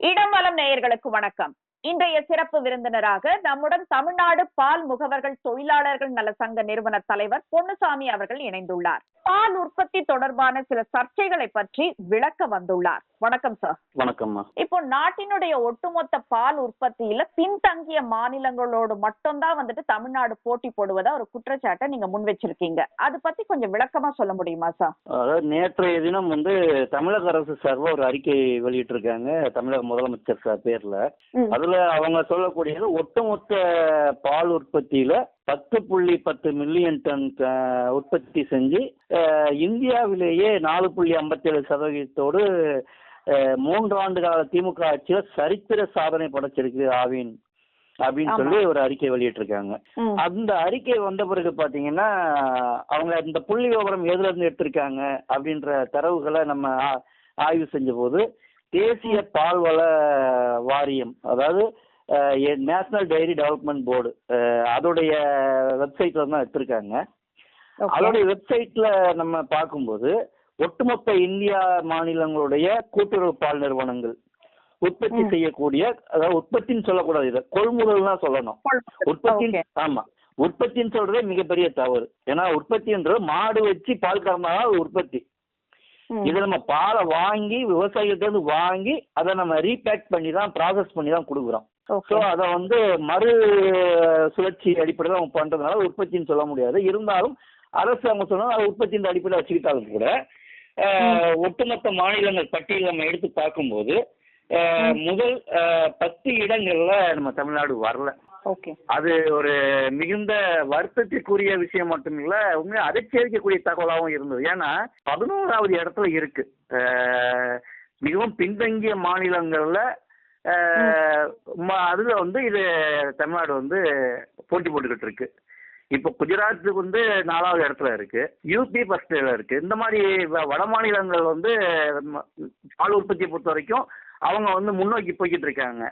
இடம்பலம் நேயர்களுக்கு வணக்கம். இன்றைய சிறப்பு விருந்தினராக நம்முடன் தமிழ்நாடு பால் முகவர்கள் தொழிலாளர்கள் நல சங்க நிறுவன தலைவர் பொன்னுசாமி அவர்கள் இணைந்துள்ளார். பால் உற்பத்தி தொடர்பான சில சர்ச்சைகளை பற்றி விளக்க வந்துள்ளார். வணக்கம் சார் வணக்கம்மா இப்போ நாட்டினுடைய ஒட்டுமொத்த பால் உற்பத்தியில பின்தங்கிய மாநிலங்களோடு மட்டும்தான் வந்துட்டு தமிழ்நாடு போட்டி போடுவதா ஒரு குற்றச்சாட்டை நீங்க முன் வச்சிருக்கீங்க அது பத்தி கொஞ்சம் விளக்கமா சொல்ல முடியுமா சார் அதாவது நேற்றைய தினம் வந்து தமிழக அரசு சார்பாக ஒரு அறிக்கை வெளியிட்டிருக்காங்க. தமிழக முதலமைச்சர் சார் பேர்ல. அதுல அவங்க சொல்லக்கூடியது ஒட்டுமொத்த பால் உற்பத்தியில பத்து புள்ளி பத்து மில்லியன் டன் உற்பத்தி செஞ்சு இந்தியாவிலேயே நாலு புள்ளி ஐம்பத்தேழு சதவீதத்தோடு மூன்று ஆண்டு கால திமுக ஆட்சியில சரித்திர சாதனை படைச்சிருக்கு ஆவின் அப்படின்னு. சொல்லி ஒரு அறிக்கை வெளியிட்டிருக்காங்க. அந்த அறிக்கை வந்த பிறகு பாத்தீங்கன்னா அவங்க இந்த புள்ளி விவரம் எதுல இருந்து எடுத்திருக்காங்க அப்படின்ற தரவுகளை நம்ம ஆய்வு செஞ்ச போது தேசிய பால்வள வாரியம் அதாவது நேஷனல் டைரி டெவலப்மெண்ட் போர்டு அதோடைய வெப்சைட்ல தான் எடுத்திருக்காங்க. அதோடைய வெப்சைட்ல நம்ம பார்க்கும்போது ஒட்டுமொத்த இந்தியா மாநிலங்களுடைய கூட்டுறவு பால் நிறுவனங்கள் உற்பத்தி. செய்யக்கூடிய அதாவது உற்பத்தின்னு சொல்லக்கூடாது இதை கொள்முதல் தான் சொல்லணும் உற்பத்தி. ஆமா உற்பத்தின்னு சொல்றதே மிகப்பெரிய தவறு ஏன்னா உற்பத்தின்றது மாடு வச்சு பால் கறந்தாதான் உற்பத்தி. இது நம்ம பாலை வாங்கி விவசாயிகிட்ட இருந்து வாங்கி அதை நம்ம ரீபேக் பண்ணி தான் ப்ராசஸ் பண்ணி தான் கொடுக்குறோம். ஸோ அதை வந்து மறு சுழற்சி அடிப்படையில் அவங்க பண்றதுனால உற்பத்தின்னு சொல்ல முடியாது. இருந்தாலும் அரசு அவங்க சொன்னா அது உற்பத்தியின் அடிப்படையில் வச்சுக்கிட்டாலும் கூட ஒட்டுமொத்த மாநிலங்கள் பட்டியல் நம்ம எடுத்து பார்க்கும்போது முதல் பத்து இடங்கள்ல நம்ம தமிழ்நாடு வரல. அது ஒரு மிகுந்த வருத்தத்திற்குரிய விஷயம் மட்டும் இல்ல உண்மையா அதிர்ச்சியளிக்கக்கூடிய தகவலாகவும் இருந்தது. ஏன்னா பதினோராவது இடத்துல இருக்கு. மிகவும் பின்தங்கிய மாநிலங்கள்ல அதுல வந்து இது தமிழ்நாடு வந்து போட்டி போட்டுக்கிட்டு இருக்கு. இப்போ குஜராத் வந்து நாலாவது இடத்துல இருக்கு. யூபி ஃபர்ஸ்ட்ல இருக்கு. இந்த மாதிரி வ- வட மாநிலங்கள் வந்து பால் உற்பத்தியை பொறுத்த வரைக்கும் அவங்க வந்து முன்னோக்கி போய்கிட்டு இருக்காங்க.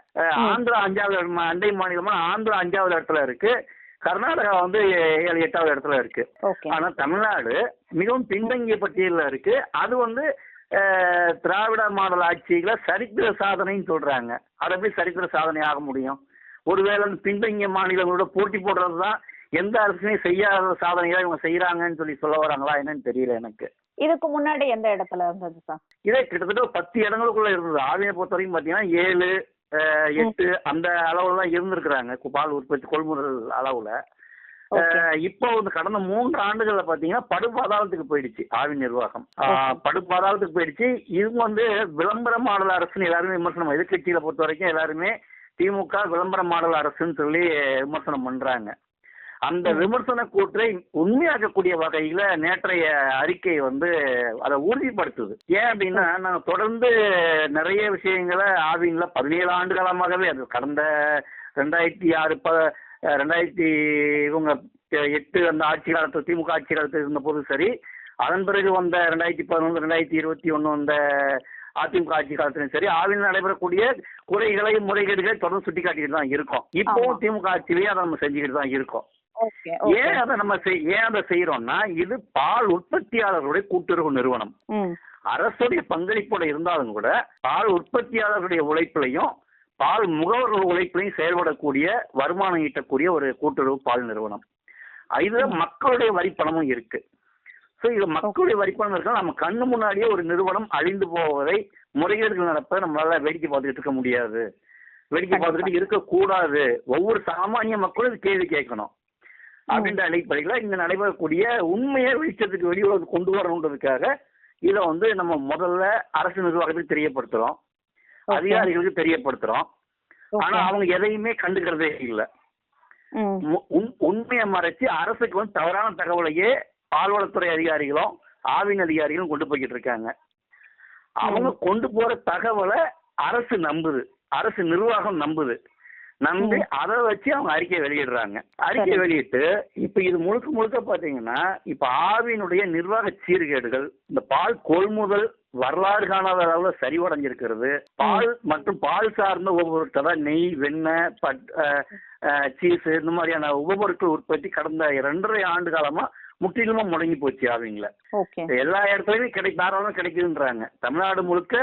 ஆந்திரா அஞ்சாவது அண்டை மாநிலமா ஆந்திரா அஞ்சாவது இடத்துல இருக்கு. கர்நாடகா வந்து ஏழு எட்டாவது இடத்துல இருக்கு. ஆனா தமிழ்நாடு மிகவும் பின்தங்கிய பட்டியலில் இருக்கு. அது வந்து திராவிட மாடல் ஆட்சியில சரித்திர சாதனைன்னு சொல்றாங்க. அது எப்படி சரித்திர சாதனை ஆக முடியும்? ஒருவேளை பின்தங்கிய மாநிலங்களோட போட்டி போடுறது தான் எந்த அரசுமே செய்யாத சாதனைகளை இவங்க செய்யறாங்கன்னு சொல்லி சொல்ல வராங்களா என்னன்னு தெரியல எனக்கு. இதுக்கு முன்னாடி எந்த இடத்துல இருந்தது சார் இதே கிட்டத்தட்ட பத்து இடங்களுக்குள்ள இருந்தது. ஆவியை பொறுத்த வரைக்கும் பாத்தீங்கன்னா ஏழு எட்டு அந்த அளவுல தான் இருந்திருக்கிறாங்க பால் உற்பத்தி கொள்முதல் அளவுல. இப்போ வந்து கடந்த மூன்று ஆண்டுகள்ல பாத்தீங்கன்னா படுபாதாளத்துக்கு போயிடுச்சு ஆவின் நிர்வாகம். படுபாதாளத்துக்கு போயிடுச்சு. இவங்க வந்து விளம்பர மாடல் அரசுன்னு எல்லாருமே விமர்சனம் எதிர்கட்சியில பொறுத்த வரைக்கும் எல்லாருமே திமுக விளம்பர மாடல் அரசுன்னு சொல்லி விமர்சனம் பண்றாங்க. அந்த விமர்சன கூற்றை உண்மையாக்கக்கூடிய வகையில நேற்றைய அறிக்கை வந்து அதை உறுதிப்படுத்துது. ஏன் அப்படின்னா நாங்க தொடர்ந்து நிறைய விஷயங்களை ஆவின்ல பதினேழு ஆண்டு காலமாகவே அது கடந்த ரெண்டாயிரத்தி ஆறு ப ரெண்டாயிரத்தி இவங்க எட்டு அந்த ஆட்சி காலத்து திமுக ஆட்சி காலத்தில் இருந்த போது சரி அதன் பிறகு வந்த ரெண்டாயிரத்தி பதினொன்று ரெண்டாயிரத்தி இருபத்தி ஒன்று வந்த அதிமுக ஆட்சி காலத்திலும் சரி ஆவியில் நடைபெறக்கூடிய குறைகளை முறைகேடுகளை தொடர்ந்து சுட்டிக்காட்டிட்டு தான் இருக்கோம். இப்போவும். திமுக ஆட்சியிலேயே அதை நம்ம செஞ்சுக்கிட்டு தான் இருக்கோம். ஏன் அதை நம்ம ஏன் அதை செய்யறோம்னா இது பால் உற்பத்தியாளர்களுடைய கூட்டுறவு நிறுவனம். அரசுடைய பங்களிப்போட இருந்தாலும் கூட பால் உற்பத்தியாளர்களுடைய உழைப்பிலையும் பால் முகவர்கள் உழைப்பிலையும் செயல்படக்கூடிய வருமானம் ஈட்டக்கூடிய ஒரு கூட்டுறவு பால் நிறுவனம். இதுல மக்களுடைய வரிப்பணமும் இருக்கு. ஸோ இது மக்களுடைய வரிப்பணம் இருக்கா நம்ம கண்ணு முன்னாடியே ஒரு நிறுவனம் அழிந்து போவதை முறைகேடுகள் நடப்பதை நம்மளால வேடிக்கை பார்த்துட்டு இருக்க முடியாது. வேடிக்கை பார்த்துட்டு இருக்கக்கூடாது. ஒவ்வொரு சாமானிய மக்களும் இது கேள்வி கேட்கணும். அப்படின்ற அடிப்படையில் இங்க நடைபெறக்கூடிய உண்மையை வெளிச்சத்துக்கு வெளியுலக கொண்டு வரணுன்றதுக்காக இதை வந்து நம்ம முதல்ல அரசு நிர்வாகத்துக்கு தெரியப்படுத்துறோம். அதிகாரிகளுக்கு தெரியப்படுத்துறோம். ஆனா அவங்க எதையுமே கண்டுக்கிறதே இல்லை. உண்மையை மறைச்சு அரசுக்கு வந்து தவறான தகவலையே பால்வளத்துறை அதிகாரிகளும் ஆவின் அதிகாரிகளும் கொண்டு போய்கிட்டு இருக்காங்க. அவங்க கொண்டு போற தகவலை அரசு நம்புது. அரசு நிர்வாகம் நம்புது. நம்பி அதை வச்சு அவங்க அறிக்கை வெளியிடுறாங்க. அறிக்கை. வெளியிட்டு இப்ப இது முழுக்க முழுக்க பாத்தீங்கன்னா இப்ப ஆவினுடைய நிர்வாக சீர்கேடுகள் இந்த பால் கொள்முதல் வரலாறு காணாத அளவுல சரிவடைஞ்சிருக்கிறது. பால் மற்றும் பால் சார்ந்த உபபொருட்கள் அதாவது நெய் வெண்ணெய் பட் சீஸ் இந்த மாதிரியான உபபொருட்கள் உற்பத்தி கடந்த இரண்டரை ஆண்டு காலமா முற்றிலுமா முடங்கி போச்சு ஓகே. எல்லா இடத்துலயுமே கிடை தாராளம் கிடைக்குதுன்றாங்க. தமிழ்நாடு முழுக்க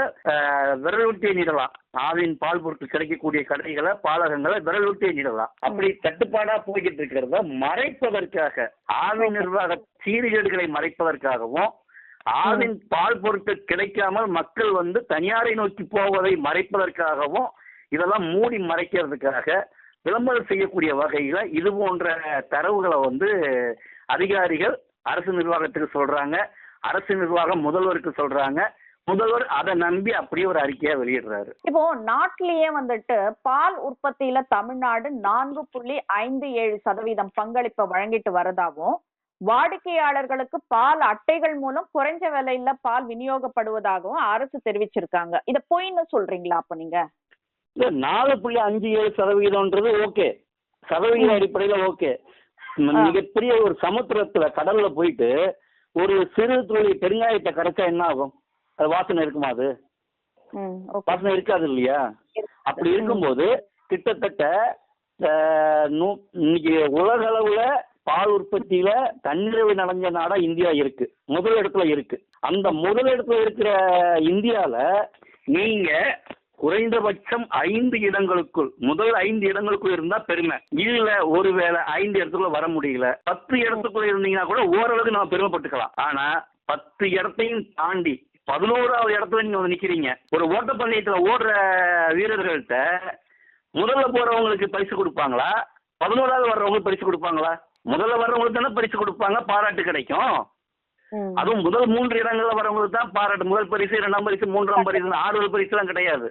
விரல் விட்டே நீடலாம். ஆவின் பால் பொருட்கள் கிடைக்கக்கூடிய கடைகளை பாலகங்களை விரல் விட்டே நீடலாம். அப்படி தட்டுப்பாடா போய்கிட்டு இருக்கிறத மறைப்பதற்காக ஆவின் நிர்வாக சீர்கேடுகளை மறைப்பதற்காகவும் ஆவின் பால் பொருட்கள் கிடைக்காமல் மக்கள் வந்து தனியாரை நோக்கி போவதை மறைப்பதற்காகவும் இதெல்லாம் மூடி மறைக்கிறதுக்காக விளம்பரம் செய்யக்கூடிய வகையில இது போன்ற தரவுகளை வந்து அதிகாரிகள் அரசு நிர்வாகத்துக்கு சொல்றாங்க. அரசு நிர்வாகம் முதல்வருக்கு சொல்றாங்க. முதல்வர் அதை நம்பி அப்படியே ஒரு அறிக்கையா வெளியிடுறாரு. இப்போ நாட்டிலேயே வந்துட்டு பால் உற்பத்தியில தமிழ்நாடு நான்கு புள்ளி ஐந்து ஏழு சதவீதம் பங்களிப்பை வழங்கிட்டு வரதாகவும் வாடிக்கையாளர்களுக்கு பால் அட்டைகள் மூலம் குறைஞ்ச விலையில பால் விநியோகப்படுவதாகவும் அரசு தெரிவிச்சிருக்காங்க. இத பொய்ன்னு சொல்றீங்களா அப்ப நீங்க? நாலு புள்ளி அஞ்சு ஏழு சதவீதம்ன்றது ஓகே. சதவீத அடிப்படையில ஓகே. மிகப்பெரிய ஒரு சமுத்திரத்துல கடல்ல போயிட்டு ஒரு சிறு துளி பெருங்காயத்தை கரைச்சா என்ன ஆகும்? அது வாசனை இருக்குமா அது. வாசனை இருக்காது இல்லையா? அப்படி இருக்கும்போது கிட்டத்தட்ட இன்னைக்கு உலக அளவுல பால் உற்பத்தியில தன்னிறைவு நடந்த நாடா இந்தியா இருக்கு. முதல் இடத்துல இருக்கு. அந்த முதல் இடத்துல இருக்கிற இந்தியால நீங்க குறைந்தபட்சம் ஐந்து இடங்களுக்குள் முதல் ஐந்து இடங்களுக்குள் இருந்தா பெருமை. இல்ல ஒருவேளை ஐந்து இடத்துக்குள்ள வர முடியல. பத்து இடத்துக்குள்ள இருந்தீங்கன்னா கூட ஓரளவுக்கு நம்ம பெருமைப்பட்டுக்கலாம். ஆனா பத்து இடத்தையும் தாண்டி பதினோராவது இடத்துல நீங்க வந்து நிக்கிறீங்க. ஒரு ஓட்டப்பந்தயத்துல ஓடுற வீரர்கள்ட்ட முதல்ல போறவங்களுக்கு பரிசு கொடுப்பாங்களா? பதினோராவது வர்றவங்களுக்கு பரிசு கொடுப்பாங்களா? முதல்ல வர்றவங்களுக்கு தானே பரிசு கொடுப்பாங்க பாராட்டு கிடைக்கும். அதுவும் முதல் மூன்று இடங்கள்ல வரவங்களுக்கு தான் பாராட்டு. முதல் பரிசு இரண்டாம் பரிசு மூன்றாம் பரிசு ஆறுதல் பரிசு எல்லாம் கிடையாது.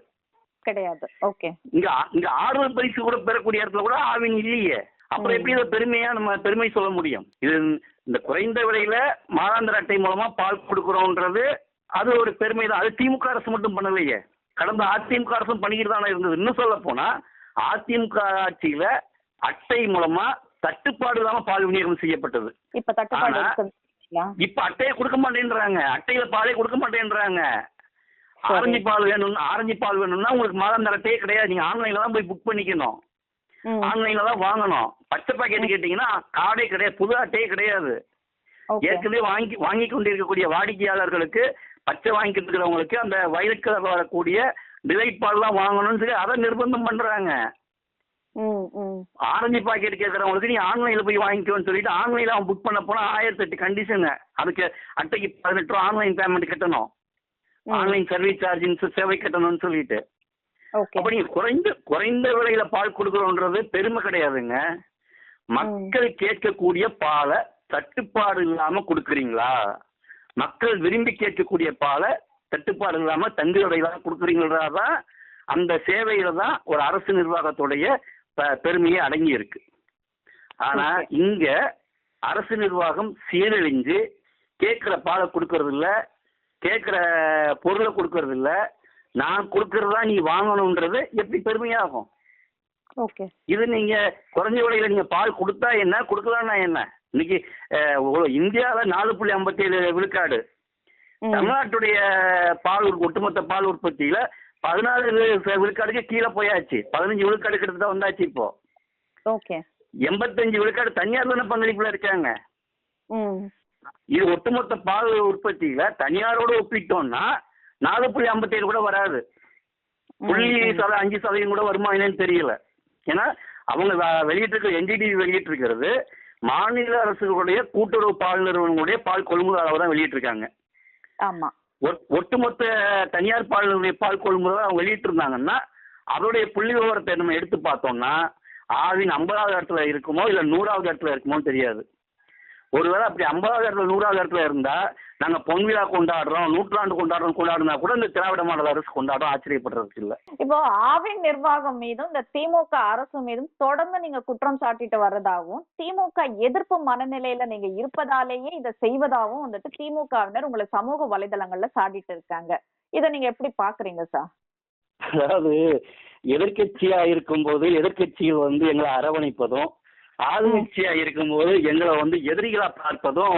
கிடையாது. ஓகே இங்க இங்க ஆறுதல் பரிசு கூட பெறக்கூடிய இடத்துல கூட ஆவின் இல்லையே. அப்புறம் எப்படி இதை பெருமையா நம்ம பெருமை சொல்ல முடியும்? இது இந்த குறைந்த விலையில மாதாந்திர அட்டை மூலமா பால் கொடுக்குறோன்றது அது ஒரு பெருமை தான். அது திமுக அரசு மட்டும் பண்ணலையே. கடந்த அதிமுக அரசும் பண்ணிக்கிட்டு தானே இருந்தது. இன்னும் சொல்ல போனா அதிமுக ஆட்சியில அட்டை மூலமா தட்டுப்பாடு இல்லாம பால் விநியோகம் செய்யப்பட்டது. இப்ப தட்டுப்பாடு இப்ப அட்டையை கொடுக்க மாட்டேன்றாங்க. அட்டையில பாலே கொடுக்க மாட்டேன்றாங்க. ஆரஞ்சு பால் வேணும்னா ஆரஞ்சு பால் வேணும்னா உங்களுக்கு மாதாந்திர அட்டையே கிடையாது. நீங்க ஆன்லைன்ல தான் போய் புக் பண்ணிக்கணும். ஆன்லைன்ல தான் வாங்கணும். பச்சை பாக்கெட் கேட்டீங்கன்னா கார்டே கிடையாது. புது அட்டையே கிடையாது. ஏற்கனவே வாங்கி வாங்கி கொண்டிருக்கக்கூடிய வாடிக்கையாளர்களுக்கு பச்சை வாங்கிட்டு இருக்கிறவங்களுக்கு அந்த வயலட் கலர் வரக்கூடிய டிலைட் பால் தான் வாங்கணும்னு சொல்லி அதை நிர்பந்தம் பண்றாங்க. ஆரஞ்சு பாக்கெட் கேட்கறவங்களுக்கு நீ ஆன்லைன்ல போய் வாங்கிக்கோன்னு சொல்லிட்டு ஆன்லைன்ல அவன் புக் பண்ண போனா ஆயிரத்தி எட்டு கண்டிஷனு அதுக்கு அட்டைக்கு பதினெட்டு ரூபா ஆன்லைன் பேமெண்ட் கட்டணும். ஆன்லைன் சர்வீஸ் சார்ஜ் சேவை கட்டணும்னு சொல்லிட்டு. அப்ப நீங்க குறைந்த குறைந்த விலையில பால் கொடுக்கறோன்றது பெருமை கிடையாதுங்க. மக்கள் கேட்கக்கூடிய பாலை தட்டுப்பாடு இல்லாம கொடுக்குறீங்களா? மக்கள் விரும்பி கேட்கக்கூடிய பாலை தட்டுப்பாடு இல்லாம தங்கு விலையில கொடுக்குறீங்களா அந்த சேவையில தான் ஒரு அரசு நிர்வாகத்துடைய பெருமையே அடங்கி இருக்கு. ஆனா இங்க அரசு நிர்வாகம் சீரழிஞ்சு கேட்கிற பாலை கொடுக்கறது இல்ல கேட்கிற பொருளை கொடுக்கறது இல்ல. நான் கொடுக்கறதா நீ வாங்கணும்ன்றது எப்படி பெருமையாகும்? ஓகே. இது நீங்க குறைஞ்ச விலையில நீங்க பால் கொடுத்தா என்ன? கொடுக்கலன்னா என்ன? இன்னைக்கு இந்தியால நாலு புள்ளி ஐம்பத்தி ஏழு விழுக்காடு. தமிழ்நாட்டுடைய பால் ஒட்டுமொத்த பால் உற்பத்தியில பதினாலு விழுக்காடுக்கு கீழே போயாச்சு. பதினஞ்சு விழுக்காடு கிட்டத்தட்ட வந்தாச்சு இப்போ. ஓகே. எண்பத்தஞ்சு விழுக்காடு தனியார் தானே பங்களிப்புல இருக்காங்க. இது ஒட்டுமொத்த பால் உற்பத்தியில தனியாரோட ஒப்பிட்டோம்னா நாலு புள்ளி ஐம்பத்தி ஏழு கூட வராது. புள்ளி சத அஞ்சு சதவீதம் கூட வருமா என்னன்னு தெரியல. ஏன்னா அவங்க வெளியிட்டிருக்க என்டிடி வெளியிட்டிருக்கிறது மாநில அரசுகளுடைய கூட்டுறவு பால் நிறுவனங்களுடைய பால் கொள்முதல் அளவு தான் வெளியிட்டிருக்காங்க. ஆமா. ஒட்- ஒட்டுமொத்த தனியார் பால் பால் கொள்முதல் அவங்க வெளியிட்டிருந்தாங்கன்னா அதோடைய புள்ளி விவரத்தை நம்ம எடுத்து பார்த்தோம்னா ஆவின் ஐம்பதாவது இடத்துல இருக்குமோ இல்லை நூறாவது இடத்துல இருக்குமோன்னு தெரியாது. ஒருவேளை அப்படி ஐம்பதாவது இடத்துல நூறாவது இடத்துல இருந்தா நாங்க பொன்விழா கொண்டாடுறோம் நூற்றாண்டு கொண்டாடுறோம் கொண்டாடுனா கூட இந்த திராவிட மாடல் அரசு கொண்டாடுறோம் ஆச்சரியப்படுறதுக்கு இல்லை. இப்போ ஆவின் நிர்வாகம் மீதும் இந்த திமுக அரசு மீதும் தொடர்ந்து நீங்க குற்றம் சாட்டிட்டு வர்றதாகவும் திமுக எதிர்ப்பு மனநிலையில நீங்க இருப்பதாலேயே இதை செய்வதாகவும் வந்துட்டு திமுகவினர் உங்களை சமூக வலைதளங்கள்ல சாட்டிட்டு இருக்காங்க. இதை நீங்க எப்படி பாக்குறீங்க சார்? அதாவது எதிர்க்கட்சியா இருக்கும்போது எதிர்க்கட்சிகள் வந்து எங்களை அரவணைப்பதும் ஆளுங்கட்சியா இருக்கும்போது எங்களை வந்து எதிரிகளா பார்ப்பதும்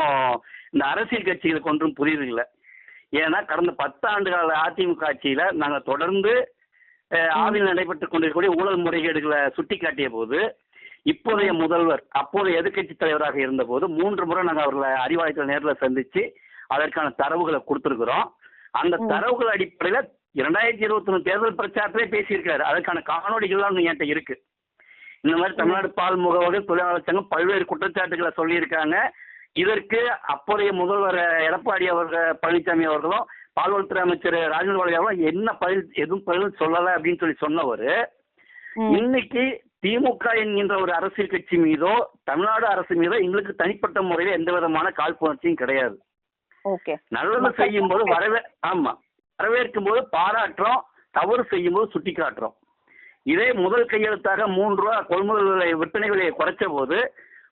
இந்த அரசியல் கட்சிகளுக்கு ஒன்றும் புரியுதில்லை ஏன்னா கடந்த பத்தாண்டு கால அதிமுக ஆட்சியில நாங்க தொடர்ந்து அஹ், ஆவியில் நடைபெற்றுக் கொண்டிருக்கக்கூடிய ஊழல் முறைகேடுகளை சுட்டி காட்டிய போது இப்போதைய முதல்வர் அப்போதைய எதிர்க்கட்சி தலைவராக இருந்தபோது மூன்று முறை நாங்கள் அவர்களை அறிவாலயத்தில் நேரில் சந்திச்சு அதற்கான தரவுகளை கொடுத்துருக்குறோம். அந்த. தரவுகள் அடிப்படையில இரண்டாயிரத்தி இருபத்தி ஒன்று தேர்தல் பிரச்சாரத்திலே பேசியிருக்காரு அதற்கான காணொலிகள்லாம் என்கிட்ட இருக்கு. இந்த மாதிரி தமிழ்நாடு பால் முகவர்கள் தொழிலாளர் சங்கம் பல்வேறு குற்றச்சாட்டுகளை சொல்லியிருக்காங்க. இதற்கு அப்போதைய முதல்வர் எடப்பாடி அவர்கள் பழனிசாமி அவர்களும் பால்வளத்துறை அமைச்சர் ராஜேந்திர பாலாஜி அவர்களும் என்ன பதில் எதுவும் பதில் சொல்லலை அப்படின்னு சொல்லி சொன்னவர். இன்னைக்கு திமுக என்கின்ற ஒரு அரசியல் கட்சி மீதோ தமிழ்நாடு அரசு மீதோ எங்களுக்கு தனிப்பட்ட முறையில் எந்த விதமான காழ்ப்புணர்ச்சியும் கிடையாது. நல்லது செய்யும் போது வரவே ஆமா வரவேற்கும் போது பாராட்டுறோம் தவறு செய்யும் போது சுட்டி காட்டுறோம் இதே முதல் கையெழுத்தாக மூன்று ரூபா கொள்முதல் விலை விற்பனை விலையை குறைச்ச போது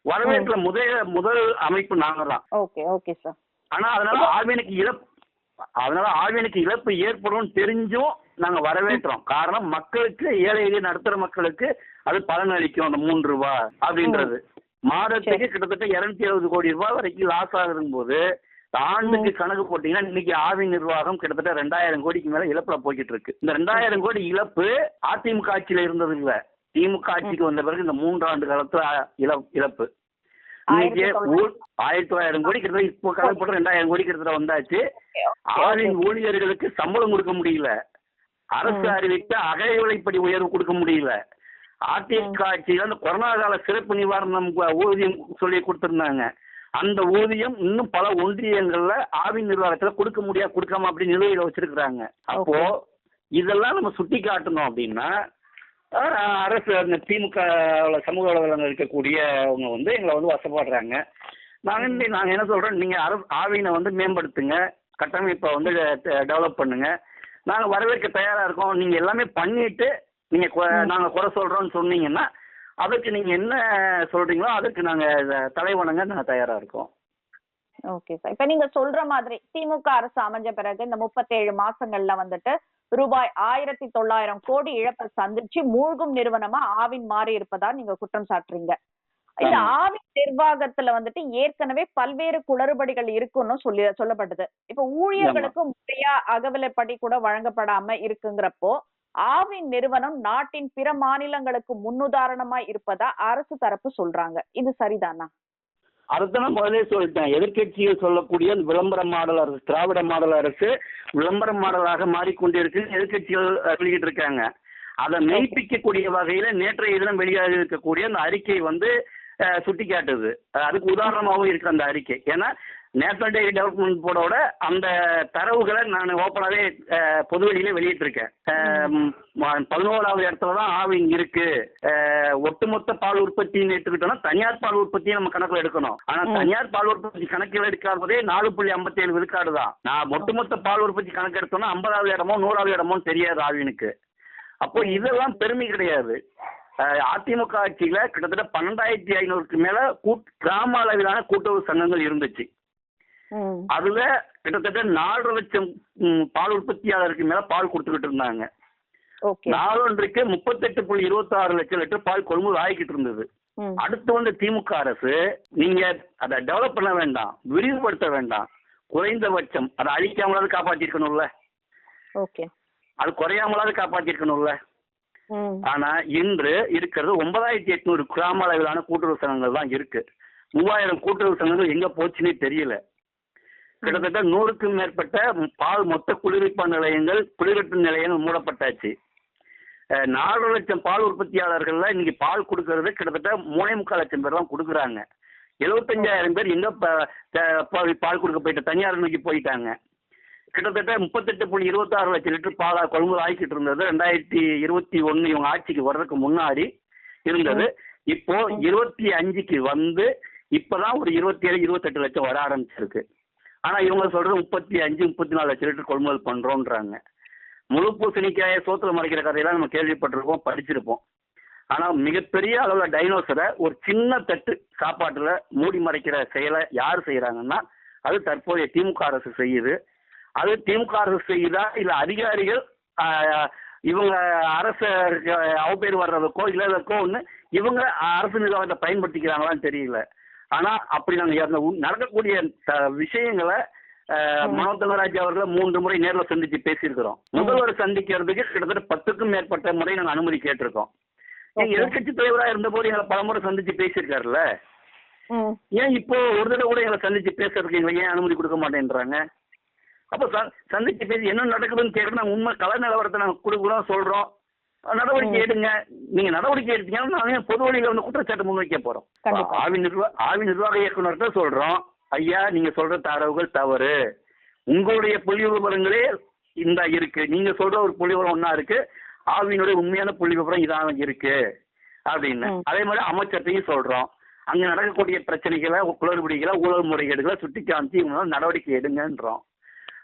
வரவேற்ற முதல் முதல் அமைப்பு நாங்க தான். Okay okay sir. ஆனா அதனால ஆவினுக்கு இழப்பு அதனால ஆவினுக்கு இழப்பு ஏற்படும் தெரிஞ்சும் நாங்க வரவேற்றோம் காரணம் மக்களுக்கு ஏழை எளிய நடுத்தர மக்களுக்கு அது பலன் அளிக்கும் அந்த மூன்று ரூபாய் அப்படின்றது. மாதத்துக்கு கிட்டத்தட்ட இருநூத்தி எழுபது கோடி ரூபாய் வரைக்கும் லாஸ் ஆகுதும் போது ஆண்டுக்கு கணக்கு போட்டீங்கன்னா இன்னைக்கு ஆவி நிர்வாகம் கிட்டத்தட்ட ரெண்டாயிரம் கோடிக்கு மேல இழப்புல போய்கிட்டு இருக்கு. இந்த ரெண்டாயிரம் கோடி இழப்பு அதிமுக ஆட்சியில இருந்தது இல்ல. திமுக ஆட்சிக்கு வந்த பிறகு இந்த மூன்றாண்டு காலத்துல இழ- இழப்பு. இன்னைக்கு ஆயிரத்தி தொள்ளாயிரம். கோடி கிட்டத்தட்ட இப்போ கணக்கு போட்டு ரெண்டாயிரம் கோடி கிட்டத்தட்ட வந்தாச்சு. ஆவின் ஊழியர்களுக்கு சம்பளம் கொடுக்க முடியல. அரசு. அறிவித்த அகை விலைப்படி உயர்வு கொடுக்க முடியல. அதிமுக ஆட்சியில் அந்த கொரோனா கால சிறப்பு நிவாரணம் ஊதியம் சொல்லி கொடுத்திருந்தாங்க. அந்த ஊதியம் இன்னும் பல ஒன்றியங்கள்ல ஆவின் நிர்வாகத்துல கொடுக்க முடியாது கொடுக்காம அப்படி நிலுவையில வச்சிருக்கிறாங்க. அப்போ இதெல்லாம் நம்ம சுட்டி காட்டணும் அப்படின்னா அரசு அந்த திமுக சமூக வலைதளங்கள் இருக்கக்கூடியவங்க வந்து எங்களை வந்து வசப்படுறாங்க. நாங்க இந்த- நாங்க என்ன சொல்றோம்? நீங்க அரசு ஆவினை வந்து மேம்படுத்துங்க. கட்டமைப்பை வந்து டெவலப் பண்ணுங்க. நாங்க வரவேற்க தயாரா இருக்கோம். நீங்க எல்லாமே பண்ணிட்டு நீங்க கொ- நாங்க குறை சொல்றோம்னு சொன்னீங்கன்னா அதுக்கு நீங்க என்ன சொல்றீங்களோ அதுக்கு நாங்க இத- தலைவணங்க நாங்க தயாரா இருக்கோம். ஓகே சார் இப்ப நீங்க சொல்ற மாதிரி திமுக அரசு அமைஞ்ச பிறகு இந்த முப்பத்தேழு மாசங்கள்ல வந்துட்டு ரூபாய் ஆயிரத்தி தொள்ளாயிரம் கோடி இழப்பை சந்திச்சு மூழ்கும் நிறுவனமா ஆவின் மாறி இருப்பதா நீங்க குற்றம் சாட்டுறீங்க. இந்த. ஆவின் நிர்வாகத்துல வந்துட்டு ஏற்கனவே பல்வேறு குளறுபடிகள் இருக்குன்னு சொல்லி சொல்லப்பட்டது. இப்ப ஊழியர்களுக்கு முறையா அகவிலைப்படி கூட வழங்கப்படாம இருக்குங்கிறப்போ ஆவின் நிறுவனம் நாட்டின் பிற மாநிலங்களுக்கு முன்னுதாரணமா இருப்பதா அரசு தரப்பு சொல்றாங்க. இது சரிதானா? அதுதான் முதலே சொல்லிட்டேன். எதிர்க்கட்சிகள் சொல்லக்கூடிய விளம்பர மாடல் அரசு திராவிட மாடல் அரசு விளம்பர மாடலாக மாறிக்கொண்டிருக்கு எதிர்க்கட்சிகள் அஹ், சொல்லிக்கிட்டு இருக்காங்க. அதை மெய்ப்பிக்கக்கூடிய வகையில நேற்றைய தினம் வெளியாக இருக்கக்கூடிய அந்த அறிக்கை வந்து சுட்டி காட்டுது அதுக்கு உதாரணமாகவும் இருக்கு அந்த அறிக்கை. ஏன்னா நேஷனல் டே டெவலப்மெண்ட் போர்டோட அந்த தரவுகளை நான் ஓப்பனாகவே பொதுவெளியில வெளியிட்டிருக்கேன். பதினோராவது இடத்துல தான் ஆவின் இருக்கு. அஹ், ஒட்டுமொத்த பால் உற்பத்தின்னு எடுத்துக்கிட்டோம்னா தனியார் பால் உற்பத்தியை நம்ம கணக்கில் எடுக்கணும். ஆனா ம். தனியார் பால் உற்பத்தி கணக்கில் எடுக்காததே நாலு புள்ளி ஐம்பத்தி ஏழு விழுக்காடு தான். நான் ஒட்டுமொத்த பால் உற்பத்தி கணக்கு எடுத்தோம்னா ஐம்பதாவது இடமோ நூறாவது இடமோ தெரியாது ஆவினுக்கு. அப்போ இதெல்லாம் பெருமை கிடையாது. அதிமுக ஆட்சியில கிட்டத்தட்ட பன்னெண்டாயிரத்தி ஐநூறுக்கு மேல கூட் கிராம அளவிலான கூட்டுறவு சங்கங்கள் இருந்துச்சு. அதுல கிட்டத்தட்ட நாலரை லட்சம் பால் உற்பத்தியாளருக்கு மேல பால் கொடுத்துக்கிட்டு இருந்தாங்க. நாளொன்றுக்கு முப்பத்தெட்டு புள்ளி இருபத்தி ஆறு லட்சம் லிட்டர் பால் கொள்முதல் ஆகிக்கிட்டு இருந்தது. அடுத்து வந்த திமுக அரசு நீங்க அதை டெவலப் பண்ண வேண்டாம் விரிவுபடுத்த வேண்டாம். குறைந்தபட்சம் அதை அழிக்காமலாவது காப்பாத்திருக்கணும்ல. ஓகே. அது குறையாமலாவது காப்பாத்திருக்கணும்ல. ம். ஆனா இன்று இருக்கிறது ஒன்பதாயிரத்தி எட்நூறு கிராம அளவிலான கூட்டுறவு சங்கங்கள் தான் இருக்கு. மூவாயிரம் கூட்டுறவு சங்கங்கள் எங்க போச்சுன்னே தெரியல. கிட்டத்தட்ட நூறுக்கும் மேற்பட்ட பால் மொத்த குளிர்விப்பான் நிலையங்கள் குளிரூட்டும் நிலையங்கள் மூடப்பட்டாச்சு. நாலு லட்சம் பால் உற்பத்தியாளர்கள்ல இன்னைக்கு பால் கொடுக்கறது கிட்டத்தட்ட மூணே முக்கால் லட்சம் பேர் தான் கொடுக்குறாங்க. எழுபத்தஞ்சாயிரம் பேர் எங்க பால் கொடுக்க போயிட்டு தனியார் நோக்கி போயிட்டாங்க. கிட்டத்தட்ட முப்பத்தெட்டு புள்ளி இருபத்தாறு லட்சம் லிட்டர் பாலா கொள்முதல் ஆகிக்கிட்டு இருந்தது. ரெண்டாயிரத்தி இருபத்தி ஒன்னு இவங்க ஆட்சிக்கு வர்றதுக்கு முன்னாடி இருந்தது. இப்போ இருபத்தி அஞ்சுக்கு வந்து இப்பதான் ஒரு இருபத்தி ஏழு இருபத்தெட்டு லட்சம் வர ஆரம்பிச்சிருக்கு. ஆனா இவங்க சொல்றது முப்பத்தி அஞ்சு முப்பத்தி நாலு லட்சம் லிட்டர் கொள்முதல் பண்றோன்றாங்க முழு பூசணிக்காய சோத்துல மறைக்கிற கதையெல்லாம் நம்ம கேள்விப்பட்டிருப்போம் படிச்சிருப்போம். ஆனா மிகப்பெரிய அளவுல டைனோசரை ஒரு சின்ன தட்டு சாப்பாட்டுல மூடி மறைக்கிற செயலை யார் செய்யறாங்கன்னா அது தற்போதைய திமுக அரசு செய்யுது. அது திமுக அரசு செய்யுதா? இல்ல அதிகாரிகள் இவங்க அரசு அவப்பேர் வர்றதுக்கோ இல்லாதக்கோ ஒன்று இவங்க அரசு நிர்வாகத்தை பயன்படுத்திக்கிறாங்களான்னு தெரியல. ஆனா அப்படி நாங்க அந்த நடக்கக்கூடிய விஷயங்களை ஆஹ், மனோ தங்கராஜ் அவர்களை மூன்று முறை நேர்ல சந்திச்சு பேசியிருக்கிறோம். முதல்வர் சந்திக்கிறதுக்கு கிட்டத்தட்ட பத்துக்கும் மேற்பட்ட முறை நாங்க அனுமதி கேட்டிருக்கோம். Okay. எதிர்கட்சி தலைவரா இருந்த போது எங்களை பலமுறை சந்திச்சு பேசியிருக்காருல்ல? ஏன் இப்போ ஒரு தடவை கூட எங்களை சந்திச்சு பேசுறதுக்கு எங்களை ஏன் அனுமதி கொடுக்க மாட்டேன்றாங்க? அப்போ சந்திச்சு பேசி என்ன நடக்குதுன்னு கேட்க நாங்கள் உண்மை கல நிலவரத்தை நாங்கள் கொடுக்குறோம் சொல்றோம். நடவடிக்கை. எடுங்க. நீங்க நடவடிக்கை எடுத்தீங்கன்னா நாங்க பொது வழியில வந்து குற்றச்சாட்டு முன்வைக்க போறோம். ஆவி நிர்வாக ஆவி நிர்வாக இயக்குனர்கிட்ட சொல்றோம். ஐயா நீங்க சொல்ற தரவுகள் தவறு. உங்களுடைய புள்ளி விவரங்களே இந்த இருக்கு. நீங்க சொல்ற ஒரு புள்ளி விவரம் ஒண்ணா இருக்கு. ஆவியினுடைய உண்மையான புள்ளி விவரம் இதான் இருக்கு. அப்படின்னு. அதே மாதிரி அமைச்சர்ட்டையும் சொல்றோம். அங்க நடக்கக்கூடிய பிரச்சனைகளை குளறுபடிகளை ஊழல் முறைகேடுகளை சுட்டி காமிச்சு இவங்க மேல நடவடிக்கை எடுங்கன்றோம்.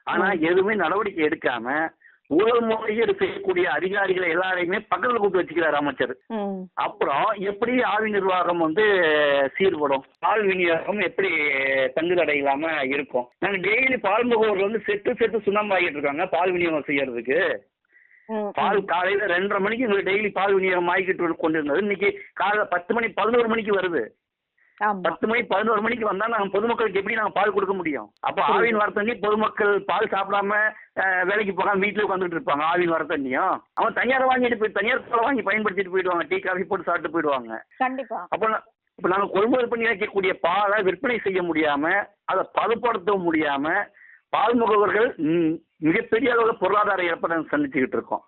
ஆனா. எதுவுமே நடவடிக்கை எடுக்காம ஊழல் முறைகேடு செய்யக்கூடிய அதிகாரிகளை எல்லாரையுமே பக்கத்துல கூப்பிட்டு வச்சுக்கிறார் அமைச்சர் அப்புறம் எப்படி ஆவி நிர்வாகம் வந்து சீர்படும்? பால் விநியோகம் எப்படி தங்குதடை இல்லாம இருக்கும்? நாங்க டெய்லி பால் முகவர்கள் வந்து செட்டு செட்டு சுண்ணாம்பு ஆகிட்டு இருக்காங்க பால் விநியோகம் செய்யறதுக்கு. பால் காலையில ரெண்டரை மணிக்கு எங்களுக்கு டெய்லி பால் விநியோகம் ஆகிக்கிட்டு கொண்டு இருந்தது இன்னைக்கு காலைல பத்து மணி பதினோரு மணிக்கு வருது. பத்து மணி பதினோரு மணிக்கு வந்தா நாங்க பொதுமக்களுக்கு எப்படி நாங்க பால் கொடுக்க முடியும்? அப்போ. ஆவின் வர தண்ணி பொதுமக்கள் பால் சாப்பிடாம வேலைக்கு போகாம வீட்டுல உட்காந்துட்டு இருப்பாங்க ஆவின் வர தண்ணியும். அவன் தனியார் வாங்கிட்டு போய் தனியார் பால் வாங்கி பயன்படுத்திட்டு போயிடுவாங்க டீ காஃபி போட்டு சாப்பிட்டு போயிடுவாங்க. கண்டிப்பா. அப்போ இப்போ நாங்கள் கொள்முதல் பண்ணி வைக்கக்கூடிய பாலை விற்பனை செய்ய முடியாம அதை பதப்படுத்த முடியாம பால் முகவர்கள் மிகப்பெரிய அளவில் பொருளாதார இழப்பை நாங்கள் சந்திச்சுக்கிட்டு இருக்கோம்.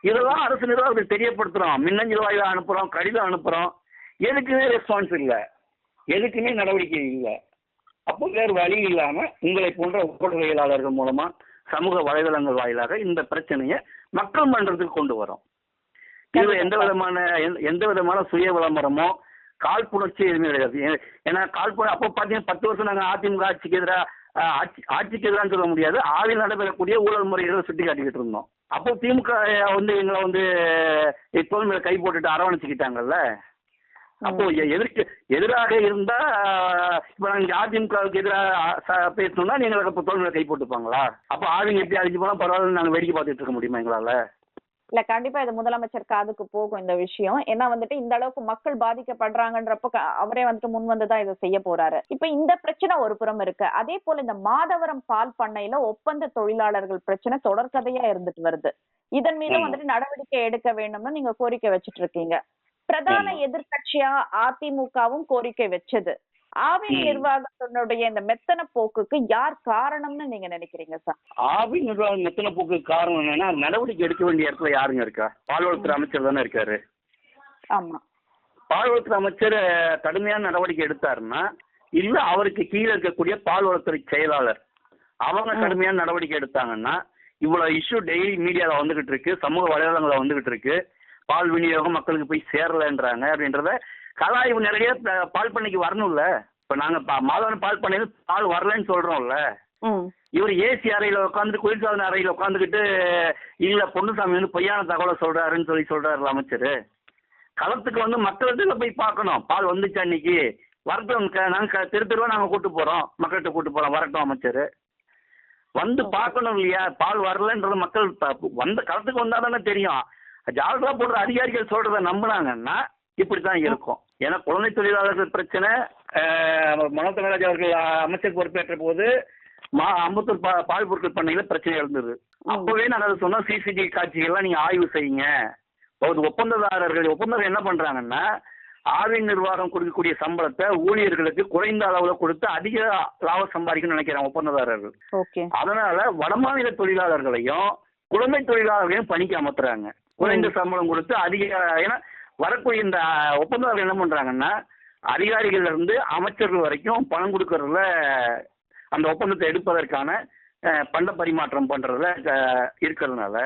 இதெல்லாம் அரசு நிர்வாகத்துக்கு தெரியப்படுத்துறோம். மின்னஞ்சல் வாயிலா அனுப்புறோம் கடிதம் அனுப்புறோம். எதுக்குமே ரெஸ்பான்ஸ் இல்லை. எதுக்குமே நடவடிக்கை இல்லை. அப்போ வேறு வழி இல்லாம உங்களை போன்ற ஊடகவியலாளர்கள் மூலமா சமூக வலைதளங்கள் வாயிலாக இந்த பிரச்சனையை மக்கள் மன்றத்துக்கு கொண்டு வரோம். இதுல எந்த விதமான எந்த- விதமான சுய விளம்பரமோ காழ்ப்புணர்ச்சி எதுவுமே கிடையாது. ஏன்னா காழ்ப்புணர் அப்போ பார்த்தீங்கன்னா பத்து வருஷம் நாங்கள் அதிமுக ஆட்சிக்கு எதிராக ஆட்சி ஆட்சிக்கு எதிரான்னு சொல்ல முடியாது. ஆவில் நடைபெறக்கூடிய ஊழல் முறைகளை சுட்டி காட்டிக்கிட்டு இருந்தோம். அப்போ திமுக வந்து எங்களை வந்து மேல கை போட்டுட்டு அரவணைச்சுக்கிட்டாங்கல்ல? அப்போ எதிர்க்கு எதிராக இருந்தா இப்போ நாங்கள் அதிமுகவுக்கு எதிராக பேசணும்னா நீங்க இப்போ தோல் மேல கை போட்டுப்பாங்களா? அப்போ ஆவிங்க எப்படி அழிஞ்சு போனா பரவாயில்ல நாங்கள் வேடிக்கை பார்த்துட்டு இருக்க முடியுமா எங்களால? இல்ல கண்டிப்பா இது முதலமைச்சர் காதுக்கு போகும் இந்த விஷயம். ஏன்னா வந்துட்டு இந்த அளவுக்கு மக்கள் பாதிக்கப்படுறாங்கன்றப்ப அவரே வந்துட்டு முன் வந்துதான் இதை செய்ய போறாரு. இப்ப இந்த பிரச்சனை ஒரு புறம் இருக்கு. அதே போல இந்த மாதவரம் பால் பண்ணையில ஒப்பந்த தொழிலாளர்கள் பிரச்சனை தொடர்கதையா இருந்துட்டு வருது. இதன் மீது. வந்துட்டு நடவடிக்கை எடுக்க வேண்டும்னு நீங்க கோரிக்கை வச்சிட்டு இருக்கீங்க. பிரதான ஆமா. எதிர்க்கட்சியா அதிமுகவும் கோரிக்கை வச்சது. ஆவின் ம். நிர்வாகத்தினுடைய இந்த மெத்தன போக்குக்கு யார் காரணம்னு நீங்க நினைக்கிறீங்க சார்? ஆவி நிர்வாகம் எத்தனை போக்கு காரணம் என்னன்னா நடவடிக்கை எடுக்க வேண்டிய இடத்துல யாருங்க இருக்கா? பால்வளத்துறை அமைச்சர் தானே இருக்காரு. ஆமா. பால்வளத்துறை அமைச்சர் கடுமையான நடவடிக்கை எடுத்தாருன்னா இல்ல அவருக்கு கீழே இருக்கக்கூடிய பால்வளத்துறை செயலாளர் அவங்க. கடுமையான நடவடிக்கை எடுத்தாங்கன்னா இவ்வளவு இஷ்யூ டெய்லி மீடியால வந்துகிட்டு இருக்கு சமூக வலைதளங்கள்ல வந்துகிட்டு இருக்கு. பால் விநியோகம் மக்களுக்கு போய் சேரலன்றாங்க அப்படின்றத கலாய்வு நிறைய பால் பண்ணைக்கு வரணும்ல. இப்ப நாங்க மாதவன் பால் பண்ணையில பால் வரலன்னு சொல்றோம்ல. இவர் ஏசி அறையில உட்காந்து குளிர்சாதன அறையில உட்காந்துக்கிட்டு இல்ல பொன்னுசாமி வந்து பொய்யான தகவலை சொல்றாருன்னு சொல்லி சொல்றாரு அமைச்சர். களத்துக்கு வந்து மக்கள்கிட்ட போய் பார்க்கணும். பால் வந்துச்சா இன்னைக்கு? வரட்டும் நாங்க தெரு தெருவா நாங்க கூட்டு போறோம். மக்கள்கிட்ட கூட்டு போறோம். வரட்டும் அமைச்சர். வந்து பார்க்கணும் இல்லையா? பால் வரலன்றது மக்கள் வந்த களத்துக்கு வந்தா தானே தெரியும். ஜால்ரா போடுற அதிகாரிகள் சொல்றத நம்பினாங்கன்னா இப்படித்தான் இருக்கும். ஏன்னா குழந்தை தொழிலாளர்கள் பிரச்சனை மனோ தங்கராஜ் அவர்கள் அமைச்சர் பொறுப்பேற்ற போது மா அம்பத்தூர் பா பால் பொருட்கள் பண்ணையில பிரச்சனை இருந்தது அப்பவே நான் அதை சொன்னோம் சிசிடிவி காட்சிகள்லாம் நீங்க ஆய்வு செய்யுங்க. ஒரு ஒப்பந்ததாரர்கள் ஒப்பந்தம் என்ன பண்றாங்கன்னா ஆவின் நிர்வாகம் கொடுக்கக்கூடிய சம்பளத்தை ஊழியர்களுக்கு குறைந்த அளவுல கொடுத்து அதிக லாபம் சம்பாதிக்கணும்னு நினைக்கிறாங்க ஒப்பந்ததாரர்கள். ஓகே. அதனால வடமாநில தொழிலாளர்களையும் குழந்தை தொழிலாளர்களையும் பணிக்கு அமர்த்துறாங்க குறைந்த சம்பளம் கொடுத்து அதிக ஏன்னா வரக்கூடிய இந்த ஒப்பந்ததாரர்கள் என்ன பண்றாங்கன்னா அதிகாரிகள்ல இருந்து அமைச்சர்கள் வரைக்கும் பணம் கொடுக்கறதுல அந்த ஒப்பந்தத்தை எடுப்பதற்கான பண்ட பரிமாற்றம் பண்றதுல இருக்கிறதுனால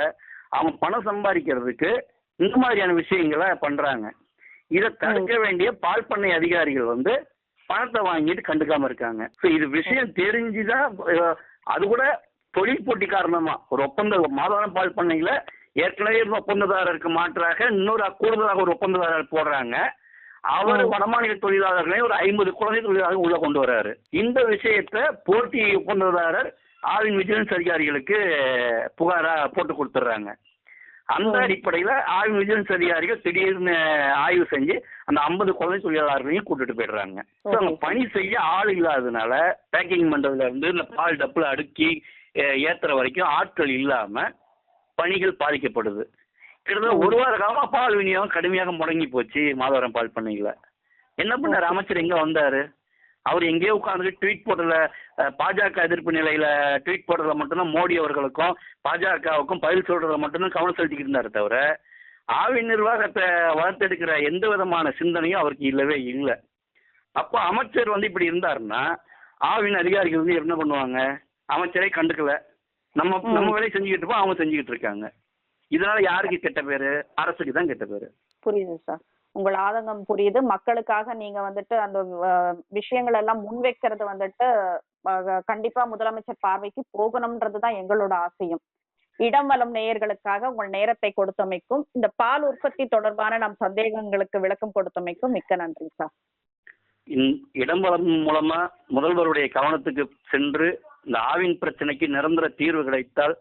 அவங்க பணம் சம்பாதிக்கிறதுக்கு இந்த மாதிரியான விஷயங்களை பண்றாங்க. இதை தடுக்க வேண்டிய பால் பண்ணை அதிகாரிகள் வந்து பணத்தை வாங்கிட்டு கண்டுக்காம இருக்காங்க. ஸோ இது விஷயம் தெரிஞ்சுதான் அது கூட தொழில் போட்டி காரணமா. ஒரு ஒப்பந்த மாதவரம் பால் பண்ணையில ஏற்கனவே இருந்த ஒப்பந்ததாரருக்கு மாற்றாக இன்னொரு கூடுதலாக ஒரு ஒப்பந்ததாரர் போடுறாங்க அவர். வடமாநில தொழிலாளர்களையும் ஒரு ஐம்பது குழந்தை தொழிலாளர்கள் உள்ள கொண்டு வர்றாரு இந்த விஷயத்த போட்டி ஒப்பந்ததாரர் ஆவின் விஜிலன்ஸ் அதிகாரிகளுக்கு புகாரா போட்டு கொடுத்துட்றாங்க அந்த. அடிப்படையில ஆய்வு விஜிலன்ஸ் அதிகாரிகள் திடீர்னு ஆய்வு செஞ்சு அந்த ஐம்பது குழந்தை தொழிலாளர்களையும் கூட்டிட்டு போயிடுறாங்க Okay. பணி செய்ய ஆள் இல்லாததுனால பேக்கிங் பண்றதுல இருந்து இந்த பால் டப்புல அடுக்கி ஏத்துற வரைக்கும் ஆட்கள் இல்லாம பணிகள் பாதிக்கப்படுது. கிட்டத்தட்ட ஒரு வார காலமா பால் விநியோகம் கடுமையாக முடங்கி போச்சு மாதவரம் பால் பண்ணையில. என்ன பண்ணாரு? அமைச்சர் எங்க வந்தாரு? அவர் எங்கேயோ உட்கார்ந்து ட்வீட் போடுறதுல பாஜக எதிர்ப்பு நிலையில ட்வீட் போடுறதுல மட்டும்தான் மோடி அவர்களுக்கும் பாஜகவுக்கும் பதில் சொல்றதுல மட்டும்தான் கவனம் செலுத்திக்கிட்டு இருந்தாரு தவிர ஆவின் நிர்வாகத்தை வளர்த்தெடுக்கிற எந்த விதமான சிந்தனையும் அவருக்கு இல்லவே இல்லை. அப்போ அமைச்சர் வந்து இப்படி இருந்தாருன்னா ஆவின் அதிகாரிகள் வந்து என்ன பண்ணுவாங்க? அமைச்சரை கண்டுக்கல. நம்ம. நம்ம வேலையை செஞ்சுக்கிட்டு இருப்போம் அவங்க செஞ்சுக்கிட்டு இருக்காங்க. இதனால யாருக்கு கெட்ட பேரு? அரசுக்கு தான் கெட்ட பேரு. புரியுது சார். உங்கள் ஆதங்கம் புரியுது. மக்களுக்காக நீங்க வந்துட்டு அந்த விஷயங்கள் எல்லாம் முன்வைக்கிறது வந்துட்டு கண்டிப்பா முதலமைச்சர் பார்வைக்கு போகணும்ன்றதுதான் எங்களோட ஆசையும். இடம் வலம் நேயர்களுக்காக உங்கள் நேரத்தை கொடுத்தமைக்கும் இந்த பால் உற்பத்தி தொடர்பான நம் சந்தேகங்களுக்கு விளக்கம் கொடுத்தமைக்கும் மிக்க நன்றி சார். இந்- இடம்பலம் மூலமா முதல்வருடைய கவனத்துக்கு சென்று இந்த ஆவின் பிரச்சனைக்கு நிரந்தர தீர்வு கிடைத்தால்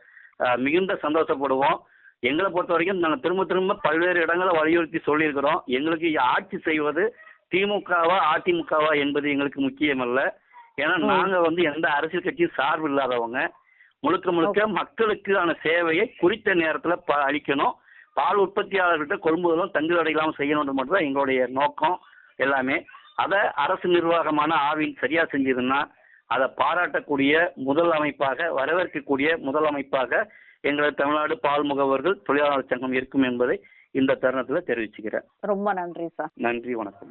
மிகுந்த சந்தோஷப்படுவோம். எங்களை பொறுத்த வரைக்கும் நாங்கள் திரும்ப திரும்ப பல்வேறு இடங்களை வலியுறுத்தி சொல்லியிருக்கிறோம். எங்களுக்கு ஆட்சி செய்வது திமுகவா அதிமுகவா என்பது எங்களுக்கு முக்கியமல்ல. ஏன்னா ம். நாங்க வந்து எந்த அரசியல் கட்சியும் சார்பு இல்லாதவங்க. முழுக்க முழுக்க மக்களுக்கான சேவையை குறித்த நேரத்துல ப- அளிக்கணும். பால் உற்பத்தியாளர்கிட்ட கொள்முதலும் தங்குதடை இல்லாமல் செய்யணும்னு மட்டும் தான் எங்களுடைய நோக்கம் எல்லாமே. அதை அரசு நிர்வாகமான ஆவின் சரியா செஞ்சதுன்னா அதை பாராட்டக்கூடிய முதல் அமைப்பாக வரவேற்கக்கூடிய முதல் அமைப்பாக எங்களது தமிழ்நாடு பால் முகவர்கள் தொழிலாளர் சங்கம் இருக்கும் என்பதை இந்த தருணத்தில் தெரிவிச்சுக்கிறேன். ரொம்ப நன்றி சார். நன்றி வணக்கம்.